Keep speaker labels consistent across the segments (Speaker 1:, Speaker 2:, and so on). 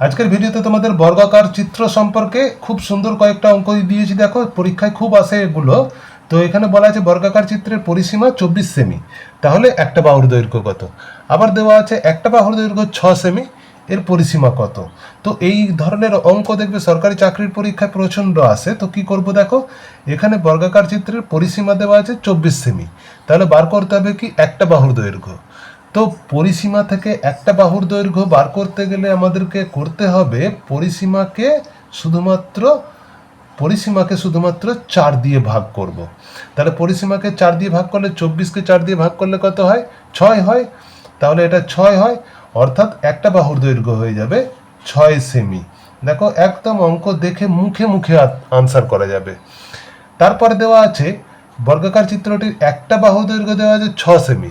Speaker 1: আজকের ভিডিওতে তোমাদের বর্গাকার চিত্র সম্পর্কে খুব সুন্দর কয়েকটা অঙ্ক দিয়েছি, দেখো, পরীক্ষায় খুব আসে এগুলো। তো এখানে বলা আছে বর্গাকার চিত্রের পরিসীমা চব্বিশ সেমি। তাহলে একটা বাহুর দৈর্ঘ্য কত? আবার দেওয়া আছে একটা বাহুর দৈর্ঘ্য ছ সেমি, এর পরিসীমা কত? তো এই ধরনের অঙ্ক দেখবে সরকারি চাকরির পরীক্ষায় প্রচণ্ড আসে। তো কি করব দেখো, এখানে বর্গাকার চিত্রের পরিসীমা দেওয়া আছে চব্বিশ সেমি। তাহলে বার করতে হবে কি একটা বাহুর দৈর্ঘ্য। তো পরিসীমা থেকে একটা বাহুর দৈর্ঘ্য বার করতে গেলে আমাদেরকে করতে হবে পরিসীমাকে শুধুমাত্র পরিসীমাকে শুধুমাত্র চার দিয়ে ভাগ করব। তাহলে পরিসীমাকে চার দিয়ে ভাগ করলে চব্বিশকে চার দিয়ে ভাগ করলে কত হয়? ছয় হয়। তাহলে এটা ছয় হয়, অর্থাৎ একটা বাহুর দৈর্ঘ্য হয়ে যাবে ছয় সেমি। দেখো, একদম অঙ্ক দেখে মুখে মুখে আনসার করা যাবে। তারপরে দেওয়া আছে, বর্গাকার চিত্রটির একটা বাহু দৈর্ঘ্য দেওয়া আছে ছ সেমি।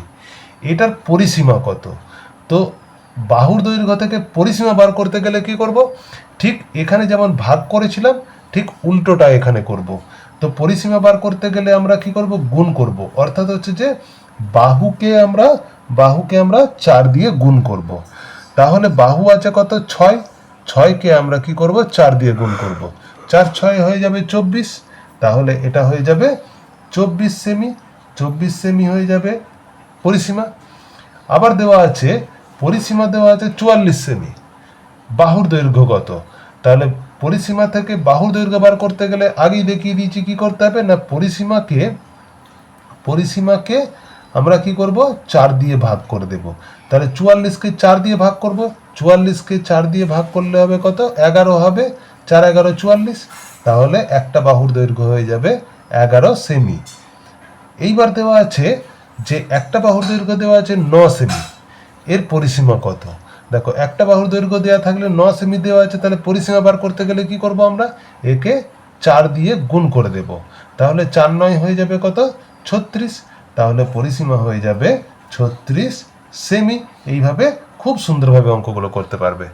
Speaker 1: এটার পরিসীমা কত? তো বাহুর দৈর্ঘ্য থেকে পরিসীমা বার করতে গেলে কি করব? ঠিক এখানে যেমন ভাগ করেছিলাম, ঠিক উল্টোটা এখানে করব। তো পরিসীমা বার করতে গেলে আমরা কি করব? গুণ করব। অর্থাৎ হচ্ছে যে বাহুকে আমরা বাহুকে আমরা চার দিয়ে গুণ করব। তাহলে বাহু আছে কত? ছয়। ছয়কে আমরা কি করব? চার দিয়ে গুণ করব। চার ছয় হয়ে যাবে চব্বিশ। তাহলে এটা হয়ে যাবে চব্বিশ সেমি। চব্বিশ সেমি হয়ে যাবে পরিসীমা। আবার দেওয়া আছে, পরিসীমা দেওয়া আছে চুয়াল্লিশ সেমি। বাহুর দৈর্ঘ্য কত? তাহলে পরিসীমা থেকে বাহুর দৈর্ঘ্য বার করতে গেলে আগেই দেখিয়ে দিয়েছি কি করতে হবে? না, পরিসীমাকে পরিসীমাকে আমরা কি করব? চার দিয়ে ভাগ করে দেব। তাহলে চুয়াল্লিশকে চার দিয়ে ভাগ করব। চুয়াল্লিশকে চার দিয়ে ভাগ করলে হবে কত? এগারো হবে। চার, এগারো, চুয়াল্লিশ। তাহলে একটা বাহুর দৈর্ঘ্য হয়ে যাবে এগারো সেমি। এইবার দেওয়া আছে যে একটা বাহুর দৈর্ঘ্য দেওয়া আছে ন সেমি, এর পরিসীমা কত? দেখো, একটা বাহুর দৈর্ঘ্য দেওয়া থাকলে ন সেমি দেওয়া আছে, তাহলে পরিসীমা বার করতে গেলে কি করব আমরা? একে চার দিয়ে গুণ করে দেব। তাহলে চার নয় হয়ে যাবে কত? ছত্রিশ। তাহলে পরিসীমা হয়ে যাবে ছত্রিশ সেমি। এইভাবে খুব সুন্দরভাবে অঙ্কগুলো করতে পারবে।